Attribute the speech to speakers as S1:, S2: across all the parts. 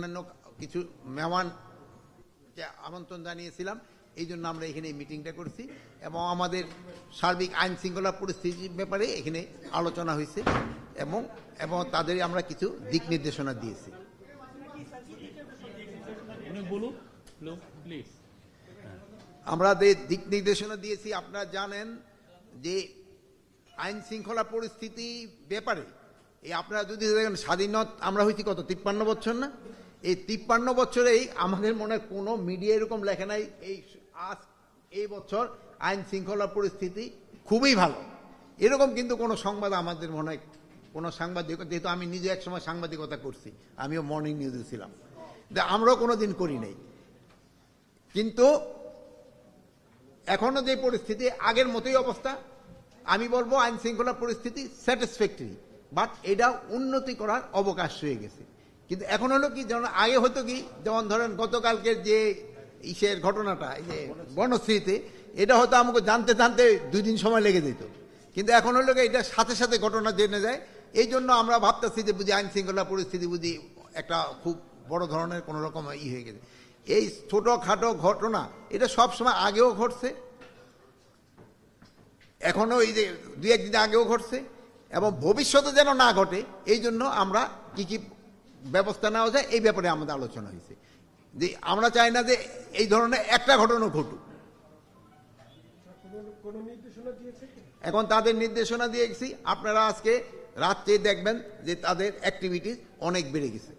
S1: অন্যান্য কিছু মেহমানকে আমন্ত্রণ জানিয়েছিলাম এই জন্য আমরা এখানে মিটিংটা করছি এবং আমাদের সার্বিক আইন শৃঙ্খলা পরিস্থিতির ব্যাপারে এখানে আলোচনা হয়েছে এবং এবং তাদের আমরা কিছু দিক নির্দেশনা দিয়েছি।
S2: বলুন
S1: আমরা যে দিক নির্দেশনা দিয়েছি আপনারা জানেন যে আইন শৃঙ্খলা পরিস্থিতি ব্যাপারে এই আপনারা যদি দেখেন স্বাধীনত আমরা হয়েছি কত তিপ্পান্ন বছর না? এই তিপ্পান্ন বছরেই আমাদের মনে কোনো মিডিয়া এরকম লেখে নাই, এই আজ, এই বছর আইন শৃঙ্খলা পরিস্থিতি খুবই ভালো। এরকম কিন্তু কোনো সংবাদ আমাদের মনে হয় কোনো সাংবাদিক, যেহেতু আমি নিজে একসময় সাংবাদিকতা করছি, আমিও মর্নিং নিউজে ছিলাম। আমরাও কোনো দিন করি নাই। কিন্তু এখনও যে পরিস্থিতি, আগের মতোই অবস্থা। আমি বলব আইন শৃঙ্খলা পরিস্থিতি স্যাটিসফ্যাক্টরি বাট এটা উন্নতি করার অবকাশ হয়ে গেছে। কিন্তু এখন হলো কি, যেমন আগে হতো কি, যেমন ধরেন গতকালকের যে ইসের ঘটনাটা, এই যে বনশ্রীতে, এটা হয়তো আমাকে জানতে জানতে দুই দিন সময় লেগে যেত। কিন্তু এখন হলো কি, এটা সাথে সাথে ঘটনা জেনে যায়। এই জন্য আমরা ভাবতেছি যে বুঝি আইন শৃঙ্খলা পরিস্থিতি বুঝি একটা খুব বড় ধরনের কোনো রকম ই হয়ে গেছে। এই ছোটোখাটো ঘটনা, এটা সব সময় আগেও ঘটছে। এখনও এই যে দু একদিন আগেও ঘটছে। এবং ভবিষ্যতে যেন না ঘটে, এই জন্য আমরা কী কি ব্যবস্থা নেওয়া যায়, এই ব্যাপারে আমাদের আলোচনা হয়েছে। যে আমরা চাই না যে এই ধরনের একটা ঘটনা ঘটুক। এখন তাদের নির্দেশনা দিয়েছি, আপনারা আজকে রাত্রে দেখবেন যে তাদের অ্যাক্টিভিটিস অনেক বেড়ে গেছে।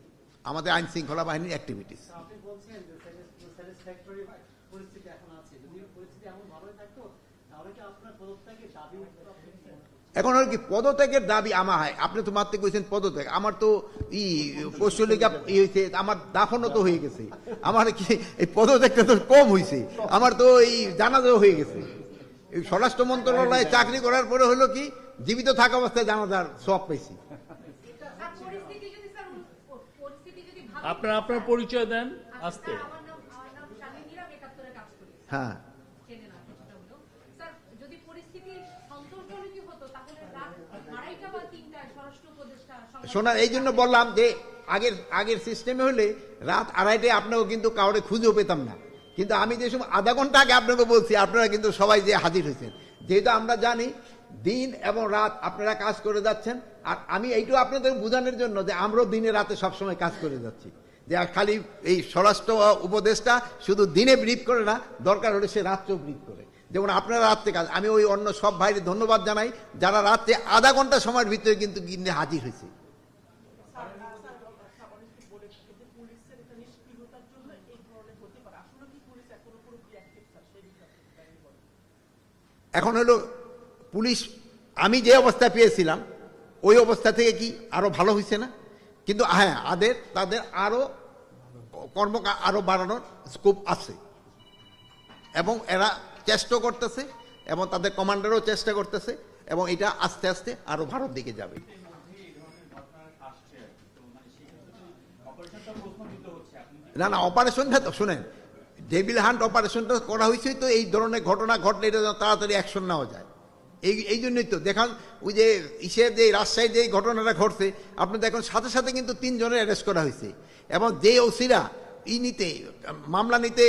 S1: আমাদের আইন শৃঙ্খলা বাহিনীর অ্যাক্টিভিটিস
S3: এখন
S1: আর কি পদত্যাগের দাবি আমার হয়। আপনি তো মাত্র কইছেন পদত্যাগ। আমার তো ই পশ্চিমলিকা ই হয়েছে আমার দাফনও তো হয়ে গেছে। আমার কি এই পদত্যাগটা তো কম হয়েছে। আমার তো এই জানাজাও হয়ে গেছে। এই স্বরাষ্ট্র মন্ত্রণালয়ে চাকরি করার পরে হলো কি জীবিত থাকা অবস্থায় জানাজার সব পেয়েছি
S4: স্যার, পরিস্থিতি যদি স্যার উন- পরিস্থিতি যদি ভালো
S2: আপনার আপনার পরিচয় দেন আস্তে
S4: স্যার, আমার নাম আমার নাম শালিনী নিরাম একাত্তরে কাজ করি
S1: হ্যাঁ
S4: চেনে না কিছুটা হলেও স্যার যদি পরিস্থিতি সন্তোষজনকই হতো তাহলে রাত আড়াইটা বা তিনটায় স্বরাষ্ট্র উপদেষ্টা সংবাদ-
S1: শোনার এই জন্য বললাম যে আগের আগের সিস্টেমে হলে রাত আড়াইটায় আপনাকে কিন্তু কাউরে খুঁজেও পেতাম না। কিন্তু আমি যে সময় আধা ঘণ্টা আগে আপনাকে বলছি, আপনারা কিন্তু সবাই যে হাজির হয়েছেন। যেহেতু আমরা জানি দিন এবং রাত আপনারা কাজ করে যাচ্ছেন, আর আমি এইটু আপনাদের বোঝানোর জন্য যে আমরাও দিনে রাতে সবসময় কাজ করে যাচ্ছি। যে খালি এই স্বরাষ্ট্র উপদেশটা শুধু দিনে ব্রিফ করে না, দরকার হলে সে রাত্রেও ব্রিফ করে। যেমন আপনারা রাত্রে কাজ, আমি ওই অন্য সব ভাইদের ধন্যবাদ জানাই, যারা রাত্রে আধা ঘণ্টা সময়ের ভিতরে কিন্তু গিন্নে হাজির হয়েছে। এখন হলো পুলিশ, আমি যে অবস্থায় পেয়েছিলাম, ওই অবস্থা থেকে কি আরও ভালো হয়েছে না? কিন্তু হ্যাঁ আদের, তাদের আরও কর্ম আরও বাড়ানোর স্কোপ আছে। এবং এরা চেষ্টা করতেছে এবং তাদের কমান্ডারও চেষ্টা করতেছে এবং এটা আস্তে আস্তে আরও ভারত দিকে যাবে। না না অপারেশনটা তো শুনেন ডেভিল হান্ট অপারেশনটা করা হয়েছে তো এই ধরনের ঘটনা ঘটলে এটা তাড়াতাড়ি অ্যাকশন নেওয়া যায়। এই এই জন্যই তো, দেখান, ওই যে ইসের যে রাজশাহীর যে ঘটনাটা ঘটছে, আপনি দেখুন, সাথে সাথে কিন্তু তিনজনের অ্যারেস্ট করা হয়েছে। এবং যে ওসিরা, ই নিতে, মামলা নিতে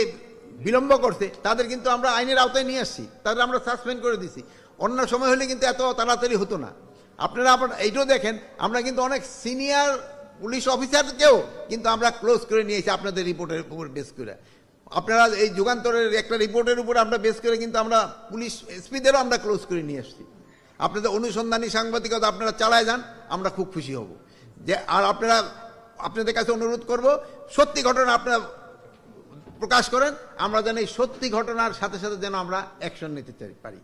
S1: বিলম্ব করছে, তাদের কিন্তু আমরা আইনের আওতায় নিয়ে আসছি, তাদের আমরা সাসপেন্ড করে দিছি। অন্য সময় হলে কিন্তু এত তাড়াতাড়ি হতো না। আপনারা আবার এইটাও দেখেন, আমরা কিন্তু অনেক সিনিয়র পুলিশ অফিসারকেও কিন্তু আমরা ক্লোজ করে নিয়েছি আপনাদের রিপোর্টের উপর বেস করে। আপনারা এই যুগান্তরের একটা রিপোর্টের উপর আমরা বেস করে কিন্তু আমরা পুলিশ এসপিদেরও আমরা ক্লোজ করে নিয়ে আসছি। আপনাদের অনুসন্ধানী সাংবাদিকতা আপনারা চালায় যান, আমরা খুব খুশি হব। যে, আর আপনারা, আপনাদের কাছে অনুরোধ করব, সত্যি ঘটনা আপনারা প্রকাশ করেন, আমরা যেন এই সত্যি ঘটনার সাথে সাথে যেন আমরা অ্যাকশন নিতে পারি।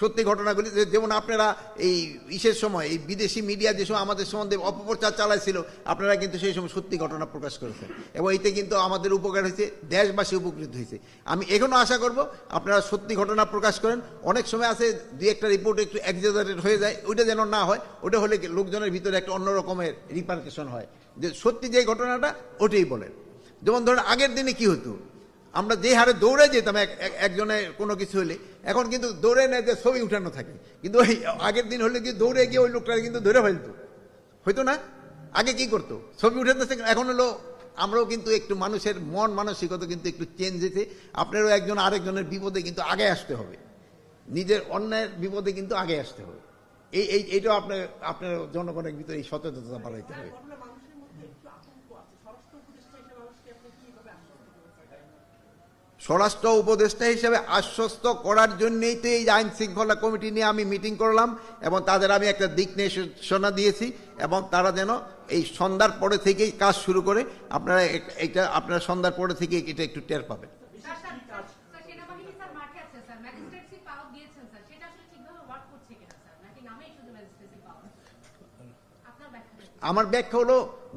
S1: সত্যি ঘটনাগুলি যেমন আপনারা এই ইসের সময়, এই বিদেশি মিডিয়া যে সময় আমাদের সম্বন্ধে অপপ্রচার চালাইছিল, আপনারা কিন্তু সেই সময় সত্যি ঘটনা প্রকাশ করেছেন। এবং এতে কিন্তু আমাদের উপকার হয়েছে, দেশবাসী উপকৃত হয়েছে। আমি এখনও আশা করব, আপনারা সত্যি ঘটনা প্রকাশ করেন। অনেক সময় আছে, দুই একটা রিপোর্ট একটু এক্সাজারেট হয়ে যায়, ওইটা যেন না হয় ওটা হলে লোকজনের ভিতরে একটা অন্য রকমের রিপার্কেশন হয়। যে সত্যি যে ঘটনাটা ওটাই বলেন। যেমন ধরেন, আগের দিনে কি হতো? আমরা যে হারে দৌড়ে যেতাম, এক- এক- একজনের কোনো কিছু হলে, এখন কিন্তু দৌড়ে নেয় যে ছবি উঠানো থাকে। কিন্তু ওই আগের দিন হলে কি দৌড়ে গিয়ে ওই লোকটা কিন্তু ধরে ফেলতো? হয়তো না? আগে কি করতো? ছবি উঠাতেছে এখন হলো আমরাও কিন্তু একটু মানুষের মন মানসিকতা কিন্তু একটু চেঞ্জ হয়েছে। আপনারও একজন আরেকজনের বিপদে কিন্তু আগে আসতে হবে। নিজের অন্যায়ের বিপদে কিন্তু আগে আসতে হবে। এই এইটাও আপনার আপনার জনগণের ভিতরে এই সচেতনতা বাড়াইতে হবে
S5: ঘটনা মানুষের মধ্যে একটু আতঙ্ক আছে স্বরাষ্ট্র উপদেষ্টা হিসেবে মানুষকে আপনি কীভাবে আশ্বস্ত করছেন
S1: স্বরাষ্ট্র উপদেষ্টা হিসেবে আশ্বস্ত করার জন্যই তো এই আইন শৃঙ্খলা কমিটি নিয়ে আমি মিটিং করলাম এবং তাদের আমি একটা দিক নির্দেশনা দিয়েছি এবং তারা যেন এই সন্ধ্যার পরে থেকেই কাজ শুরু করে আপনারা এটা আপনারা সন্ধ্যার পরে থেকে এটা একটু টের পাবেন। আমার ব্যাখ্যা হলো,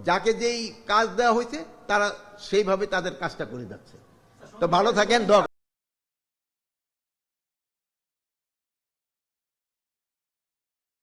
S1: যাকে যেই কাজ দেওয়া হয়েছে, তারা সেইভাবে তাদের কাজটা করে যাচ্ছে তো ভালো থাকেন দোয়া